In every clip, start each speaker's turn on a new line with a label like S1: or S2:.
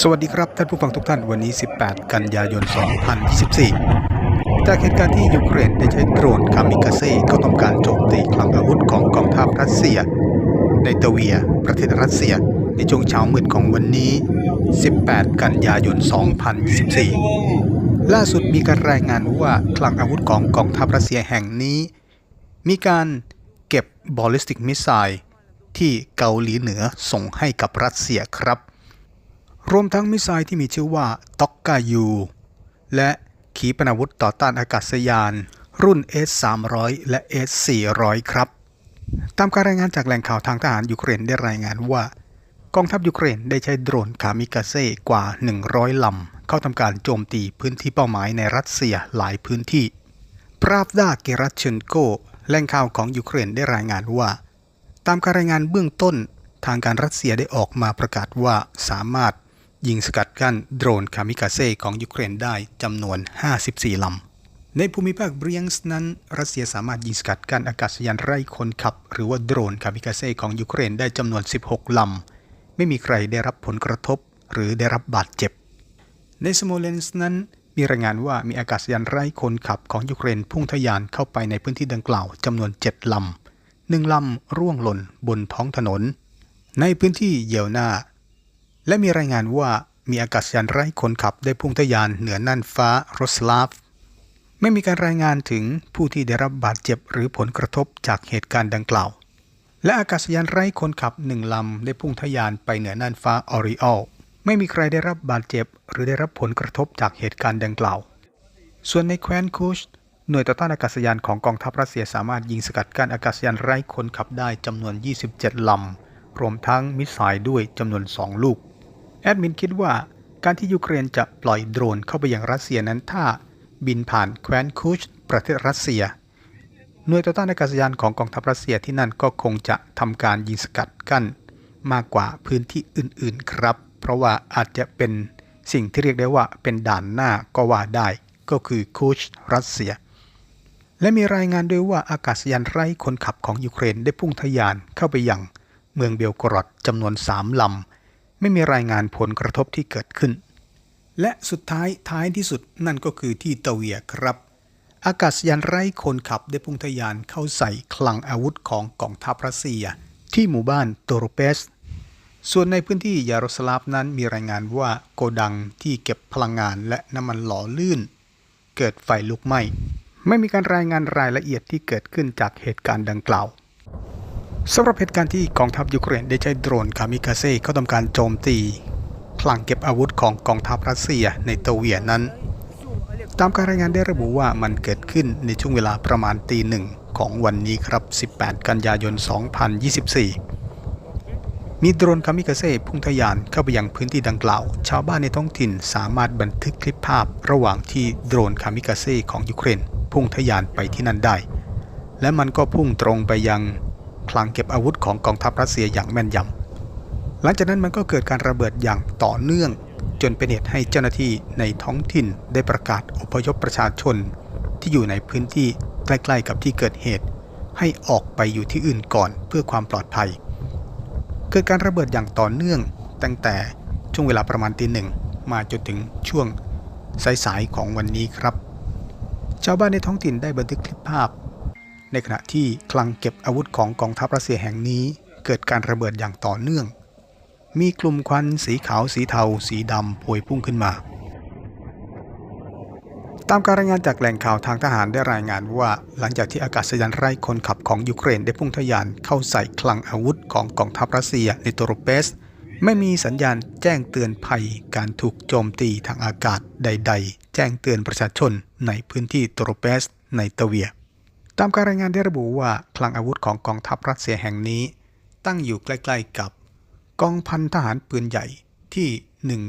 S1: สวัสดีครับท่านผู้ฟังทุกท่านวันนี้ 18 กันยายน 2024จากเหตุการณ์ที่ยูเครนได้ใช้โดรนคามิกาเซ่เข้าทำการโจมตีคลังอาวุธของกองทัพรัสเซีย ในตะเวีย ประเทศรัสเซีย ในช่วงเช้ามืดของวันนี้ 18 กันยายน 2024ล่าสุดมีการรายงานว่าคลังอาวุธของกองทัพรัสเซียแห่งนี้ มีการเก็บบอลลิสติกมิสไซล์ที่เกาหลีเหนือส่งให้กับรัสเซียครับ รวมทั้งมิสไซล์ที่มีชื่อว่าต็อกกายูและขีปนาวุธต่อต้านอากาศยาน รุ่น S-300 และ S-400 ครับ ตามการรายงานจากแหล่งข่าวทางทหารยูเครนได้รายงานว่า กองทัพยูเครนได้ใช้โดรนคามิกาเซ่กว่า 100 ลำ เข้าทำการโจมตีพื้นที่เป้าหมายในรัสเซียหลายพื้นที่ ปราบดาเกรัชเชนโกแหล่งข่าวของยูเครนได้รายงานว่า ตามการรายงานเบื้องต้น ทางการรัสเซียได้ออกมาประกาศว่าสามารถ ยิงสกัดกั้นโดรนคามิกาเซ่ของยูเครนได้จำนวน 54 ลำ ในภูมิภาคเบรียงส์นั้น รัสเซียสามารถยิงสกัดกั้นอากาศยานไร้คนขับ หรือว่าโดรนคามิกาเซ่ของยูเครนได้จำนวน 16 ลำ ไม่มีใครได้รับผลกระทบ หรือได้รับบาดเจ็บ ในสโมเลนส์นั้นมีรายงานว่ามีอากาศยานไร้คนขับของยูเครนพุ่งทะยานเข้าไปในพื้นที่ดังกล่าวจำนวน 7 ลำหนึ่งลำร่วงหล่นบนท้องถนน ในพื้นที่เยลนา และมีรายงานว่ามีอากาศยานไร้คนขับได้พุ่งทะยานเหนือน่านฟ้ารสลาฟ ไม่มีการรายงานถึงผู้ที่ได้รับบาดเจ็บหรือผลกระทบจากเหตุการณ์ดังกล่าว และอากาศยานไร้คนขับหนึ่งลำได้พุ่งทะยานไปเหนือน่านฟ้าออริออลไม่มีใครได้รับบาดเจ็บ หรือได้รับผลกระทบจากเหตุการณ์ดังกล่าว ส่วนในแคว้นคุชหน่วยต่อต้านอากาศยานของกองทัพรัสเซียสามารถยิงสกัดกั้นอากาศยานไร้คนขับได้จำนวน 27 ลำ รวมทั้งมิสไซล์ด้วยจำนวน 2 ลูก ดมินคิดว่าการที่ยูเครนจะปล่อยโดรนเข้าไปยังรัสเซียนั้นถ้าบินผ่านแคว้นคุชประเทศรัสเซีย หน่วยต่อต้านอากาศยานของกองทัพรัสเซียที่นั่นก็คงจะทำการยิงสกัดกั้นมากกว่าพื้นที่อื่นๆครับ เพราะว่าอาจจะเป็นสิ่งที่เรียกได้ว่าเป็นด่านหน้าก็ว่าได้ก็คือคูชรัสเซีย และมีรายงานด้วยว่าอากาศยานไร้คนขับของยูเครนได้พุ่งทะยานเข้าไปยังเมืองเบลกรอดจำนวน 3 ลำ ไม่มีรายงานผลกระทบที่เกิดขึ้น และสุดท้ายท้ายที่สุดนั่นก็คือที่ตะเวียครับ อากาศยานไร้คนขับได้พุ่งทะยานเข้าใส่คลังอาวุธของกองทัพรัสเซีย ที่หมู่บ้านโตโรเปส ส่วนในพื้นที่ยาโรสลาฟนั้นมีรายงานว่าโกดังที่เก็บพลังงานและน้ำมันหล่อลื่น เกิดไฟลุกไหม้ไม่มีการรายงานรายละเอียดที่เกิดขึ้นจากเหตุการณ์ดังกล่าว สำหรับเหตุการณ์ที่กองทัพยูเครนได้ใช้โดรนคามิกาเซ่เข้าทำการโจมตีคลังเก็บอาวุธของกองทัพรัสเซียในตะเวียนั้น ตามการรายงานได้ระบุว่ามันเกิดขึ้นในช่วงเวลาประมาณตีหนึ่งของวันนี้ครับ 18 กันยายน 2024 มีโดรนคามิกาเซ่พุ่งทะยานเข้าไปยังพื้นที่ดังกล่าว ชาวบ้านในท้องถิ่นสามารถบันทึกคลิปภาพระหว่างที่โดรนคามิกาเซ่ของยูเครน พุ่งทะยานไปที่นั่นได้ และมันก็พุ่งตรงไปยัง คลังเก็บอาวุธของกองทัพรัสเซียอย่างแม่นยำหลังจากนั้นมันก็เกิดการระเบิดอย่างต่อเนื่อง จนเป็นเหตุให้เจ้าหน้าที่ในท้องถิ่นได้ประกาศอพยพประชาชน ที่อยู่ในพื้นที่ใกล้ๆกับที่เกิดเหตุ ให้ออกไปอยู่ที่อื่นก่อนเพื่อความปลอดภัย เกิดการระเบิดอย่างต่อเนื่องตั้งแต่ช่วงเวลาประมาณตีหนึ่งมาจนถึงช่วงสายๆของวันนี้ครับ ชาวบ้านในท้องถิ่นได้บันทึกคลิปภาพ ในขณะที่คลังเก็บอาวุธของกองทัพรัสเซียแห่งนี้เกิดการระเบิดอย่างต่อเนื่อง มีกลุ่มควันสีขาวสีเทา สีดำพวยพุ่งขึ้นมา ตามการรายงานจากแหล่งข่าวทางทหารได้รายงานว่า หลังจากที่อากาศยานไร้คนขับของยูเครนได้พุ่งทะยานเข้าใส่คลังอาวุธของกองทัพรัสเซียในโตโรเปสไม่มีสัญญาณแจ้งเตือนภัยการถูกโจมตีทางอากาศใด ๆ แจ้งเตือนประชาชนในพื้นที่โตโรเปสในตะเวีย ตามการรายงานได้ระบุว่าคลังอาวุธของกองทัพรัสเซียแห่งนี้ ตั้งอยู่ใกล้ ๆกับ กองพันทหารปืนใหญ่ที่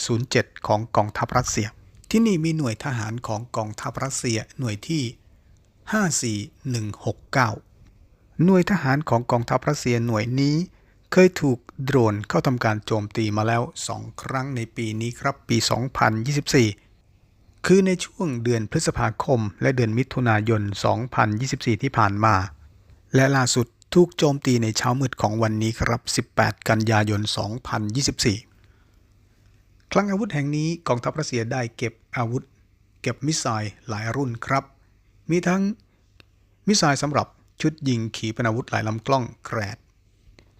S1: 107 ของกองทัพรัสเซีย ที่นี่มีหน่วยทหารของกองทัพรัสเซียหน่วยที่ 54169 หน่วยทหารของกองทัพรัสเซียหน่วยนี้ เคยถูกโดรนเข้าทำการโจมตีมาแล้ว 2 ครั้งในปีนี้ครับปี 2024 คือในช่วงเดือนพฤษภาคม และเดือนมิถุนายน 2024 ที่ผ่านมา และล่าสุดถูกโจมตีในเช้ามืดของวันนี้ครับ 18 กันยายน 2024 คลังอาวุธแห่งนี้กองทัพรัสเซียได้เก็บอาวุธ เก็บมิสไซล์หลายรุ่นครับ มีทั้งมิสไซล์สำหรับชุดยิงขีปนาวุธหลายลำกล้องแกรด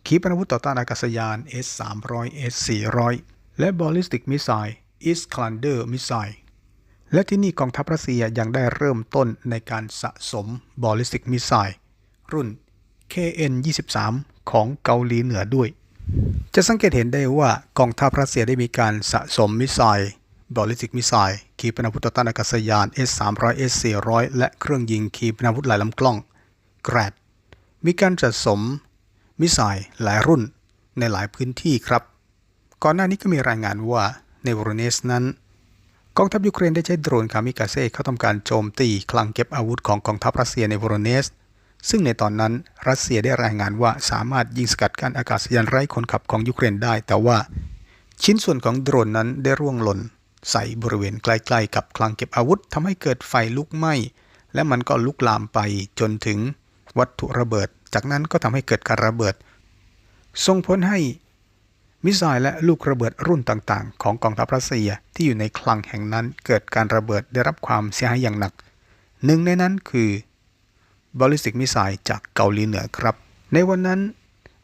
S1: ขีปนาวุธต่อต้านอากาศยาน S-300 S-400 และ Ballistic Missile Iskander Missile และที่นี่กองทัพรัสเซียยังได้เริ่มต้นในการสะสม Ballistic Missile รุ่น KN-23 ของเกาหลีเหนือด้วย จะสังเกตเห็นได้ว่ากองทัพรัสเซียได้มีการสะสมมิสไซล์ Ballistic Missile ขีปนาวุธต่อต้านอากาศยาน S-300 S-400 และเครื่องยิงขีปนาวุธหลายลำกล้องแกรดมีการจัดสมมิสไซล์หลายรุ่นในหลายพื้นที่ครับ ก่อนหน้านี้ก็มีรายงานว่าในวอรเนสนั้น กองทัพยูเครนได้ใช้โดรนคามิกาเซ่เข้าทำการโจมตีคลังเก็บอาวุธของกองทัพรัสเซียในวอร์เนส ซึ่งในตอนนั้นรัสเซียได้รายงานว่าสามารถยิงสกัดการอากาศยานไร้คนขับของยูเครนได้ แต่ว่า ชิ้นส่วนของโดรนนั้นได้ร่วงหล่น ใส่บริเวณใกล้ๆกับคลังเก็บอาวุธทำให้เกิดไฟลุกไหม้ และมันก็ลุกลามไปจนถึงวัตถุระเบิด จากนั้นก็ทำให้เกิดการระเบิดส่งผลให้ มิสไซล์และลูกระเบิดรุ่นต่างๆ ของกองทัพรัสเซียที่อยู่ในคลังแห่งนั้นเกิดการระเบิดได้รับความเสียหายอย่างหนัก หนึ่งในนั้นคือบอลิสติกมิสไซล์จากเกาหลีเหนือครับ ในวันนั้น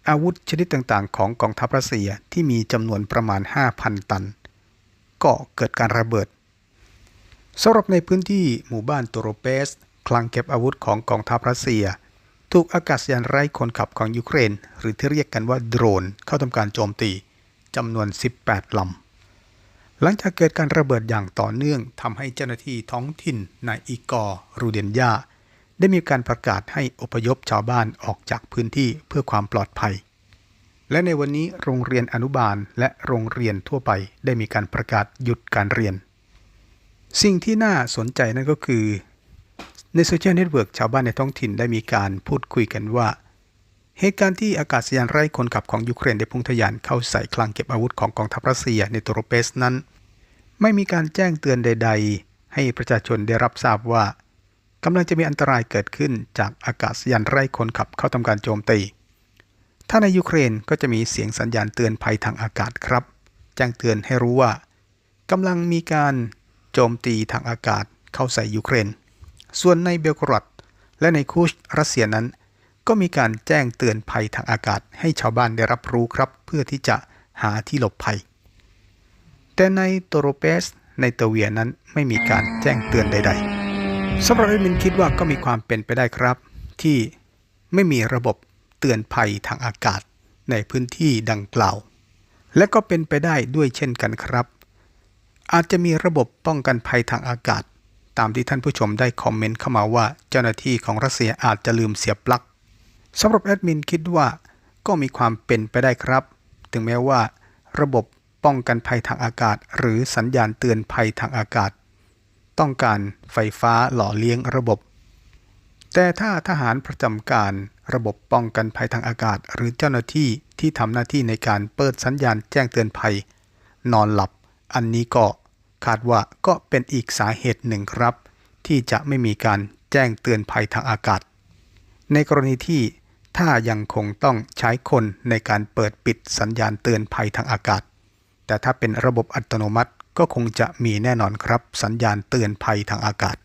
S1: อาวุธชนิดต่างๆ ของกองทัพรัสเซียที่มีจำนวนประมาณ 5,000 ตัน ก็เกิดการระเบิดสำหรับในพื้นที่หมู่บ้านโตโรเปส คลังเก็บอาวุธของกองทัพรัสเซีย ถูกอากาศยานไร้คนขับของยูเครน หรือที่เรียกกันว่าโดรนเข้าทำการโจมตี จำนวน 18ลำ หลังจากเกิดการระเบิดอย่างต่อเนื่องทำให้เจ้าหน้าที่ท้องถิ่นในอีกอร์รูเดนยาได้มีการประกาศให้อพยพชาวบ้านออกจากพื้นที่เพื่อความปลอดภัย และในวันนี้โรงเรียนอนุบาลและโรงเรียนทั่วไปได้มีการประกาศหยุดการเรียน สิ่งที่น่าสนใจนั่นก็คือ ในโซเชียลเน็ตเวิร์กชาวบ้านในท้องถิ่นได้มีการพูดคุยกันว่า เหตุการณ์ที่อากาศยานไร้คนขับของยูเครนได้พุ่งทะยานเข้าใส่คลังเก็บอาวุธของกองทัพรัสเซียในตโรเปสนั้น ไม่มีการแจ้งเตือนใด ๆ ให้ประชาชนได้รับทราบว่ากำลังจะมีอันตรายเกิดขึ้นจากอากาศยานไร้คนขับเข้าทำการโจมตี ถ้าในยูเครนก็จะมีเสียงสัญญาณเตือนภัยทางอากาศครับ แจ้งเตือนให้รู้ว่ากำลังมีการโจมตีทางอากาศเข้าใส่ยูเครน ส่วนในเบลกรอดและในคูชรัสเซียนั้น ก็มีการแจ้งเตือนภัยทางอากาศให้ชาวบ้านได้รับรู้ครับ เพื่อที่จะหาที่หลบภัย แต่ในโตโรเปสในเตเวียนั้นไม่มีการแจ้งเตือนใด ๆสำหรับเอดมินคิดว่าก็มีความเป็นไปได้ครับ ที่ไม่มีระบบเตือนภัยทางอากาศในพื้นที่ดังกล่าว และก็เป็นไปได้ด้วยเช่นกันครับ อาจจะมีระบบป้องกันภัยทางอากาศ ตามที่ท่านผู้ชมได้คอมเมนต์เข้ามาว่าเจ้าหน้าที่ของรัสเซียอาจจะลืมเสียบปลั๊ก สำหรับแอดมินคิดว่าก็มีความเป็นไปได้ครับ ถึงแม้ว่า ระบบป้องกันภัยทางอากาศ หรือสัญญาณเตือนภัยทางอากาศ ต้องการไฟฟ้าหล่อเลี้ยงระบบ แต่ถ้าทหารประจำการระบบป้องกันภัยทางอากาศ หรือเจ้าหน้าที่ที่ทำหน้าที่ในการเปิดสัญญาณแจ้งเตือนภัย นอนหลับ อันนี้ก็คาดว่าก็เป็นอีกสาเหตุหนึ่งครับ ที่จะไม่มีการแจ้งเตือนภัยทางอากาศ ในกรณีที่ ถ้ายังคงต้องใช้คนในการเปิดปิดสัญญาณเตือนภัยทางอากาศ แต่ถ้าเป็นระบบอัตโนมัติก็คงจะมีแน่นอนครับ สัญญาณเตือนภัยทางอากาศ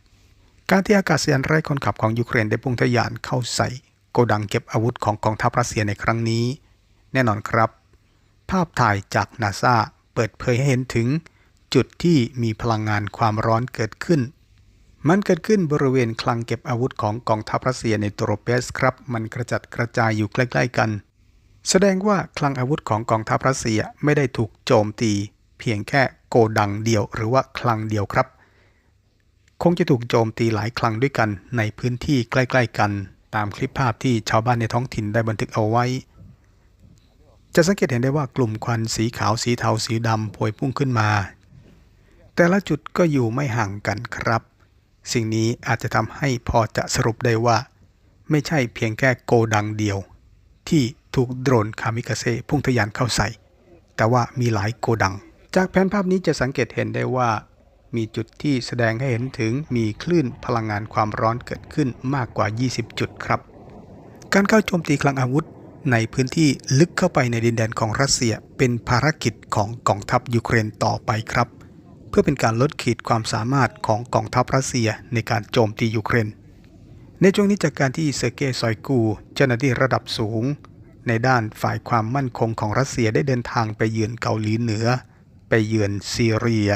S1: การที่อากาศยานไร้คนขับของยูเครนได้พุ่งทะยานเข้าใส่ โกดังเก็บอาวุธของกองทัพรัสเซียในครั้งนี้ แน่นอนครับ ภาพถ่ายจากนาซาเปิดเผยให้เห็นถึง จุดที่มีพลังงานความร้อนเกิดขึ้น มันเกิดขึ้นบริเวณคลังเก็บอาวุธของกองทัพรัสเซียในโตโรเปสครับ มันกระจัดกระจายอยู่ใกล้ ๆ กัน แสดงว่าคลังอาวุธของกองทัพรัสเซียไม่ได้ถูกโจมตี เพียงแค่โกดังเดียวหรือว่าคลังเดียวครับ คงจะถูกโจมตีหลายคลังด้วยกันในพื้นที่ใกล้ ๆ กัน ตามคลิปภาพที่ชาวบ้านในท้องถิ่นได้บันทึกเอาไว้ จะสังเกตเห็นได้ว่ากลุ่มควันสีขาวสีเทาสีดำพวยพุ่งขึ้นมา แต่ละจุดก็อยู่ไม่ห่างกันครับ สิ่งนี้อาจจะทำให้พอจะสรุปได้ว่า ไม่ใช่เพียงแค่โกดังเดียว ที่ถูกโดรนคามิกาเซ่พุ่งทะยานเข้าใส่ แต่ว่ามีหลายโกดัง จากแผนภาพนี้จะสังเกตเห็นได้ว่า มีจุดที่แสดงให้เห็นถึงมีคลื่นพลังงานความร้อนเกิดขึ้นมากกว่า 20 จุดครับ การเข้าโจมตีคลังอาวุธในพื้นที่ลึกเข้าไปในดินแดนของรัสเซียเป็นภารกิจของกองทัพยูเครนต่อไปครับ พื่อเป็นการลดขีดความสามารถของกองทัพรัสเซียในการโจมตียูเครน ในช่วงนี้จากการที่เซอร์เกย์ซอยกูเจ้าหน้าที่ระดับสูง ในด้านฝ่ายความมั่นคงของรัสเซียได้เดินทางไปเยือนเกาหลีเหนือ ไปเยือนซีเรีย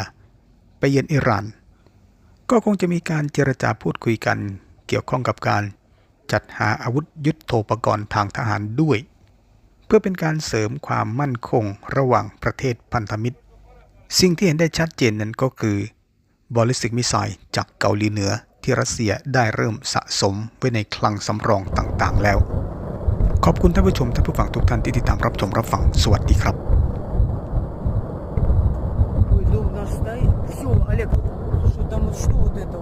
S1: ไปเยือนอิหร่าน ก็คงจะมีการเจรจาพูดคุยกัน เกี่ยวข้องกับการจัดหาอาวุธยุทโธปกรณ์ทางทหารด้วย เพื่อเป็นการเสริมความมั่นคงระหว่างประเทศพันธมิตร สิ่งที่เห็นได้ชัดเจนนั้นก็คือบอลลิสติกมิไซล์จากเกาหลีเหนือที่รัสเซียได้เริ่มสะสมไว้ในคลังสำรองต่างๆ แล้ว ขอบคุณท่านผู้ชมท่านผู้ฟังทุกท่านที่ติดตามรับชมรับฟังสวัสดีครับ Ой,